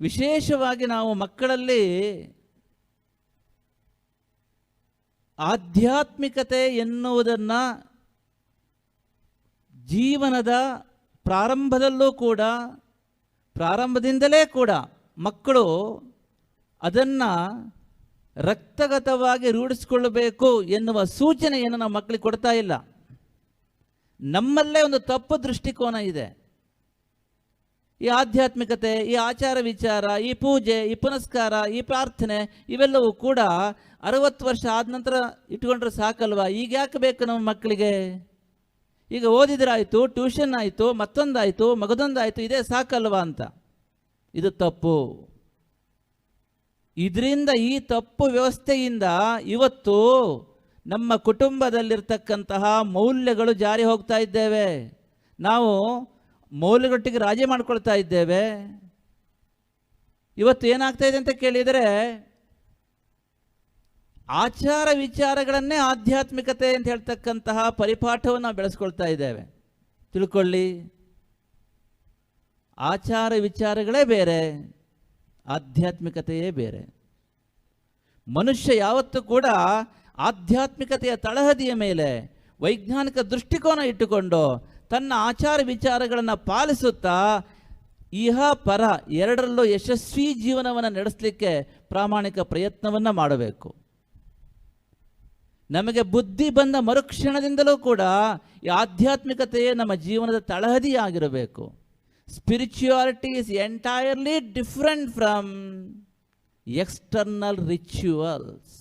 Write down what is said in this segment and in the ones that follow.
ವಿಶೇಷವಾಗಿ ನಾವು ಮಕ್ಕಳಲ್ಲಿ ಆಧ್ಯಾತ್ಮಿಕತೆ ಎನ್ನುವುದನ್ನು ಜೀವನದ ಪ್ರಾರಂಭದಲ್ಲೂ ಕೂಡ, ಪ್ರಾರಂಭದಿಂದಲೇ ಕೂಡ ಮಕ್ಕಳು ಅದನ್ನು ರಕ್ತಗತವಾಗಿ ರೂಢಿಸಿಕೊಳ್ಳಬೇಕು ಎನ್ನುವ ಸೂಚನೆಯನ್ನು ನಾವು ಮಕ್ಕಳಿಗೆ ಕೊಡ್ತಾ ಇಲ್ಲ. ನಮ್ಮಲ್ಲೇ ಒಂದು ತಪ್ಪು ದೃಷ್ಟಿಕೋನ ಇದೆ. ಈ ಆಧ್ಯಾತ್ಮಿಕತೆ, ಈ ಆಚಾರ ವಿಚಾರ, ಈ ಪೂಜೆ, ಈ ಪುನಸ್ಕಾರ, ಈ ಪ್ರಾರ್ಥನೆ, ಇವೆಲ್ಲವೂ ಕೂಡ ಅರವತ್ತು ವರ್ಷ ಆದ ನಂತರ ಇಟ್ಕೊಂಡ್ರೆ ಸಾಕಲ್ವಾ? ಈಗ ಯಾಕೆ ಬೇಕು ನಮ್ಮ ಮಕ್ಕಳಿಗೆ? ಈಗ ಓದಿದ್ರಾಯಿತು ಟ್ಯೂಷನ್ ಆಯಿತು, ಮತ್ತೊಂದಾಯಿತು, ಮಗದೊಂದಾಯಿತು, ಇದೇ ಸಾಕಲ್ವಾ ಅಂತ. ಇದು ತಪ್ಪು. ಇದರಿಂದ ಈ ತಪ್ಪು ವ್ಯವಸ್ಥೆಯಿಂದ ಇವತ್ತು ನಮ್ಮ ಕುಟುಂಬದಲ್ಲಿರ್ತಕ್ಕಂತಹ ಮೌಲ್ಯಗಳು ಜಾರಿ ಹೋಗ್ತಾ ಇದ್ದೇವೆ. ನಾವು ಮೌಲ್ಯಗಳೊಟ್ಟಿಗೆ ರಾಜಿ ಮಾಡ್ಕೊಳ್ತಾ ಇದ್ದೇವೆ. ಇವತ್ತು ಏನಾಗ್ತಾ ಇದೆ ಅಂತ ಕೇಳಿದರೆ, ಆಚಾರ ವಿಚಾರಗಳನ್ನೇ ಆಧ್ಯಾತ್ಮಿಕತೆ ಅಂತ ಹೇಳ್ತಕ್ಕಂತಹ ಪರಿಪಾಠವನ್ನು ನಾವು ಬೆಳೆಸ್ಕೊಳ್ತಾ ಇದ್ದೇವೆ. ತಿಳ್ಕೊಳ್ಳಿ. ಆಚಾರ ವಿಚಾರಗಳೇ ಬೇರೆ, ಆಧ್ಯಾತ್ಮಿಕತೆಯೇ ಬೇರೆ. ಮನುಷ್ಯ ಯಾವತ್ತೂ ಕೂಡ ಆಧ್ಯಾತ್ಮಿಕತೆಯ ತಳಹದಿಯ ಮೇಲೆ ವೈಜ್ಞಾನಿಕ ದೃಷ್ಟಿಕೋನ ಇಟ್ಟುಕೊಂಡು ತನ್ನ ಆಚಾರ ವಿಚಾರಗಳನ್ನು ಪಾಲಿಸುತ್ತಾ ಇಹ ಪರ ಎರಡರಲ್ಲೂ ಯಶಸ್ವಿ ಜೀವನವನ್ನು ನಡೆಸಲಿಕ್ಕೆ ಪ್ರಾಮಾಣಿಕ ಪ್ರಯತ್ನವನ್ನು ಮಾಡಬೇಕು. ನಮಗೆ ಬುದ್ಧಿ ಬಂದ ಮರುಕ್ಷಣದಿಂದಲೂ ಕೂಡ ಈ ಆಧ್ಯಾತ್ಮಿಕತೆಯೇ ನಮ್ಮ ಜೀವನದ ತಳಹದಿಯಾಗಿರಬೇಕು. Spirituality is entirely different from external rituals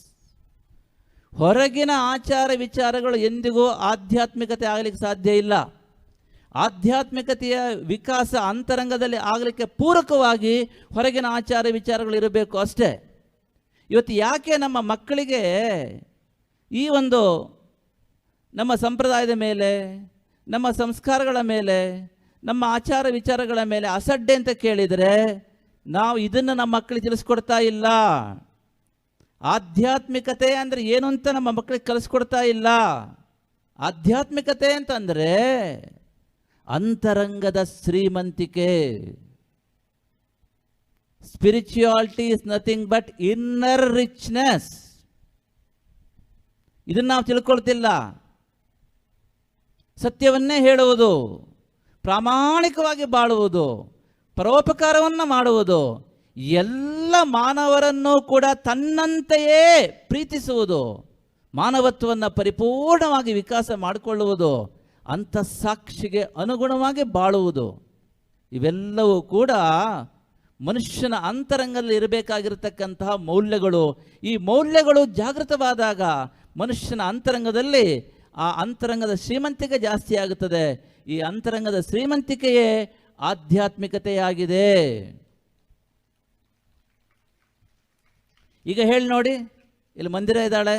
ಹೊರಗಿನ ಆಚಾರ ವಿಚಾರಗಳು ಎಂದಿಗೂ ಆಧ್ಯಾತ್ಮಿಕತೆ ಆಗಲಿಕ್ಕೆ ಸಾಧ್ಯ ಇಲ್ಲ. ಆಧ್ಯಾತ್ಮಿಕತೆಯ ವಿಕಾಸ ಅಂತರಂಗದಲ್ಲಿ ಆಗಲಿಕ್ಕೆ ಪೂರಕವಾಗಿ ಹೊರಗಿನ ಆಚಾರ ವಿಚಾರಗಳು ಇರಬೇಕು ಅಷ್ಟೇ. ಇವತ್ತು ಯಾಕೆ ನಮ್ಮ ಮಕ್ಕಳಿಗೆ ಈ ಒಂದು ನಮ್ಮ ಸಂಪ್ರದಾಯದ ಮೇಲೆ, ನಮ್ಮ ಸಂಸ್ಕಾರಗಳ ಮೇಲೆ, ನಮ್ಮ ಆಚಾರ ವಿಚಾರಗಳ ಮೇಲೆ ಅಸಡ್ಡೆ ಅಂತ ಕೇಳಿದರೆ ನಾವು ಇದನ್ನು ನಮ್ಮ ಮಕ್ಕಳಿಗೆ ತಿಳಿಸ್ಕೊಡ್ತಾ ಇಲ್ಲ. ಆಧ್ಯಾತ್ಮಿಕತೆ ಅಂದರೆ ಏನು ಅಂತ ನಮ್ಮ ಮಕ್ಕಳಿಗೆ ಕಲಿಸ್ಕೊಡ್ತಾ ಇಲ್ಲ. ಆಧ್ಯಾತ್ಮಿಕತೆ ಅಂತಂದರೆ ಅಂತರಂಗದ ಶ್ರೀಮಂತಿಕೆ. Spirituality is nothing but inner richness ಇದನ್ನು ನಾವು ತಿಳ್ಕೊಳ್ತಿಲ್ಲ. ಸತ್ಯವನ್ನೇ ಹೇಳುವುದು, ಪ್ರಾಮಾಣಿಕವಾಗಿ ಬಾಳುವುದು, ಪರೋಪಕಾರವನ್ನು ಮಾಡುವುದು, ಎಲ್ಲ ಮಾನವರನ್ನು ಕೂಡ ತನ್ನಂತೆಯೇ ಪ್ರೀತಿಸುವುದು, ಮಾನವತ್ವವನ್ನು ಪರಿಪೂರ್ಣವಾಗಿ ವಿಕಾಸ ಮಾಡಿಕೊಳ್ಳುವುದು ಅಂಥ ಸಾಕ್ಷಿಗೆ ಅನುಗುಣವಾಗಿ ಬಾಳುವುದು. ಇವೆಲ್ಲವೂ ಕೂಡ ಮನುಷ್ಯನ ಅಂತರಂಗದಲ್ಲಿ ಇರಬೇಕಾಗಿರತಕ್ಕಂತಹ ಮೌಲ್ಯಗಳು. ಈ ಮೌಲ್ಯಗಳು ಜಾಗೃತವಾದಾಗ ಮನುಷ್ಯನ ಅಂತರಂಗದಲ್ಲಿ ಆ ಅಂತರಂಗದ ಶ್ರೀಮಂತಿಕೆ ಜಾಸ್ತಿ ಆಗುತ್ತದೆ. ಈ ಅಂತರಂಗದ ಶ್ರೀಮಂತಿಕೆಯೇ ಆಧ್ಯಾತ್ಮಿಕತೆಯಾಗಿದೆ. ಈಗ ಹೇಳಿ ನೋಡಿ, ಇಲ್ಲಿ ಮಂದಿರ ಇದ್ದಾಳೆ.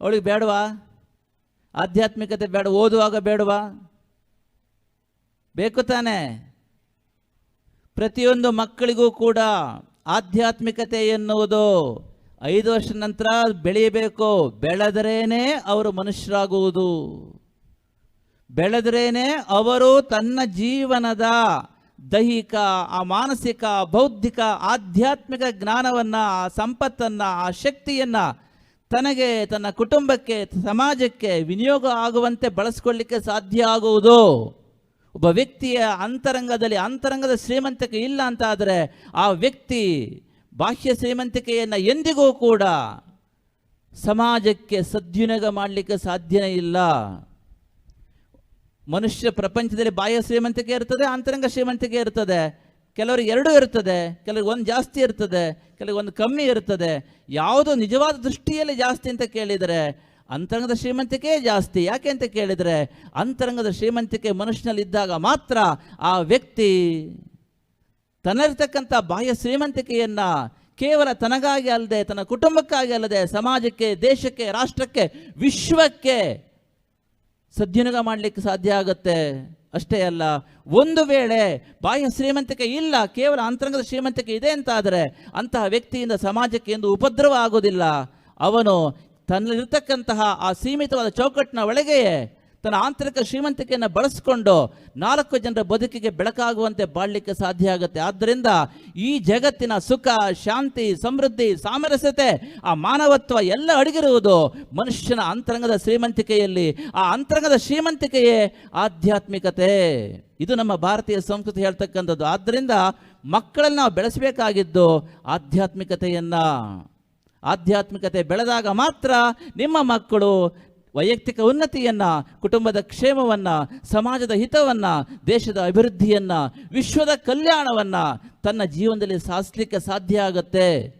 ಅವಳಿಗೆ ಬೇಡವಾ? ಆಧ್ಯಾತ್ಮಿಕತೆ ಬೇಡ, ಓದುವಾಗ ಬೇಡವಾ? ಬೇಕು ತಾನೆ. ಪ್ರತಿಯೊಂದು ಮಕ್ಕಳಿಗೂ ಕೂಡ ಆಧ್ಯಾತ್ಮಿಕತೆ ಎನ್ನುವುದು ಐದು ವರ್ಷದ ನಂತರ ಬೆಳೆಯಬೇಕು. ಬೆಳೆದರೇನೆ ಅವರು ಮನುಷ್ಯರಾಗುವುದು. ಬೆಳೆದರೇನೆ ಅವರು ತನ್ನ ಜೀವನದ ದೈಹಿಕ, ಆ ಮಾನಸಿಕ, ಬೌದ್ಧಿಕ, ಆಧ್ಯಾತ್ಮಿಕ ಜ್ಞಾನವನ್ನು, ಆ ಸಂಪತ್ತನ್ನು, ಆ ಶಕ್ತಿಯನ್ನು ತನಗೆ, ತನ್ನ ಕುಟುಂಬಕ್ಕೆ, ಸಮಾಜಕ್ಕೆ ವಿನಿಯೋಗ ಆಗುವಂತೆ ಬಳಸ್ಕೊಳ್ಳಿಕ್ಕೆ ಸಾಧ್ಯ ಆಗುವುದು. ಒಬ್ಬ ವ್ಯಕ್ತಿಯ ಅಂತರಂಗದಲ್ಲಿ, ಅಂತರಂಗದ ಶ್ರೀಮಂತಿಕೆ ಇಲ್ಲ ಅಂತ ಆದರೆ ಆ ವ್ಯಕ್ತಿ ಬಾಹ್ಯ ಶ್ರೀಮಂತಿಕೆಯನ್ನು ಎಂದಿಗೂ ಕೂಡ ಸಮಾಜಕ್ಕೆ ಸದ್ವಿನಿಯೋಗ ಮಾಡಲಿಕ್ಕೆ ಸಾಧ್ಯನೇ ಇಲ್ಲ. ಮನುಷ್ಯ ಪ್ರಪಂಚದಲ್ಲಿ ಬಾಹ್ಯ ಶ್ರೀಮಂತಿಕೆ ಇರ್ತದೆ, ಅಂತರಂಗ ಶ್ರೀಮಂತಿಕೆ ಇರ್ತದೆ. ಕೆಲವರಿಗೆ ಎರಡೂ ಇರ್ತದೆ, ಕೆಲವರಿಗೆ ಒಂದು ಜಾಸ್ತಿ ಇರ್ತದೆ, ಕೆಲವರಿಗೆ ಒಂದು ಕಮ್ಮಿ ಇರ್ತದೆ. ಯಾವುದು ನಿಜವಾದ ದೃಷ್ಟಿಯಲ್ಲಿ ಜಾಸ್ತಿ ಅಂತ ಕೇಳಿದರೆ, ಅಂತರಂಗದ ಶ್ರೀಮಂತಿಕೆ ಜಾಸ್ತಿ. ಯಾಕೆ ಅಂತ ಕೇಳಿದರೆ, ಅಂತರಂಗದ ಶ್ರೀಮಂತಿಕೆ ಮನುಷ್ಯನಲ್ಲಿ ಇದ್ದಾಗ ಮಾತ್ರ ಆ ವ್ಯಕ್ತಿ ತನ್ನಲ್ಲಿರ್ತಕ್ಕಂಥ ಬಾಹ್ಯ ಶ್ರೀಮಂತಿಕೆಯನ್ನು ಕೇವಲ ತನಗಾಗಿ ಅಲ್ಲದೆ, ತನ್ನ ಕುಟುಂಬಕ್ಕಾಗಿ ಅಲ್ಲದೆ, ಸಮಾಜಕ್ಕೆ, ದೇಶಕ್ಕೆ, ರಾಷ್ಟ್ರಕ್ಕೆ, ವಿಶ್ವಕ್ಕೆ ಸದ್ವಿನಿಯೋಗ ಮಾಡಲಿಕ್ಕೆ ಸಾಧ್ಯ ಆಗುತ್ತೆ. ಅಷ್ಟೇ ಅಲ್ಲ, ಒಂದು ವೇಳೆ ಬಾಹ್ಯ ಶ್ರೀಮಂತಿಕೆ ಇಲ್ಲ, ಕೇವಲ ಅಂತರಂಗದ ಶ್ರೀಮಂತಿಕೆ ಇದೆ ಅಂತ ಆದರೆ ಅಂತಹ ವ್ಯಕ್ತಿಯಿಂದ ಸಮಾಜಕ್ಕೆ ಎಂದು ಉಪದ್ರವ ಆಗೋದಿಲ್ಲ ಅವನು ತನ್ನಲ್ಲಿರ್ತಕ್ಕಂತಹ ಆ ಸೀಮಿತವಾದ ಚೌಕಟ್ಟಿನ ಒಳಗೆಯೇ ತನ್ನ ಆಂತರಿಕ ಶ್ರೀಮಂತಿಕೆಯನ್ನು ಬಳಸಿಕೊಂಡು ನಾಲ್ಕು ಜನರ ಬದುಕಿಗೆ ಬೆಳಕಾಗುವಂತೆ ಬಾಳಲಿಕ್ಕೆ ಸಾಧ್ಯ ಆಗುತ್ತೆ. ಆದ್ದರಿಂದ ಈ ಜಗತ್ತಿನ ಸುಖ, ಶಾಂತಿ, ಸಮೃದ್ಧಿ, ಸಾಮರಸ್ಯತೆ, ಆ ಮಾನವತ್ವ ಎಲ್ಲ ಅಡಗಿರುವುದು ಮನುಷ್ಯನ ಅಂತರಂಗದ ಶ್ರೀಮಂತಿಕೆಯಲ್ಲಿ. ಆ ಅಂತರಂಗದ ಶ್ರೀಮಂತಿಕೆಯೇ ಆಧ್ಯಾತ್ಮಿಕತೆ. ಇದು ನಮ್ಮ ಭಾರತೀಯ ಸಂಸ್ಕೃತಿ ಹೇಳ್ತಕ್ಕಂಥದ್ದು. ಆದ್ದರಿಂದ ಮಕ್ಕಳನ್ನು ನಾವು ಬೆಳೆಸಬೇಕಾಗಿದ್ದು ಆಧ್ಯಾತ್ಮಿಕತೆಯನ್ನು. ಆಧ್ಯಾತ್ಮಿಕತೆ ಬೆಳೆದಾಗ ಮಾತ್ರ ನಿಮ್ಮ ಮಕ್ಕಳು ವೈಯಕ್ತಿಕ ಉನ್ನತಿಯನ್ನ, ಕುಟುಂಬದ ಕ್ಷೇಮವನ್ನ, ಸಮಾಜದ ಹಿತವನ್ನ, ದೇಶದ ಅಭಿವೃದ್ಧಿಯನ್ನ, ವಿಶ್ವದ ಕಲ್ಯಾಣವನ್ನ ತನ್ನ ಜೀವನದಲ್ಲಿ ಸಾಧಿಸಲಿಕ್ಕೆ ಸಾಧ್ಯ ಆಗುತ್ತೆ.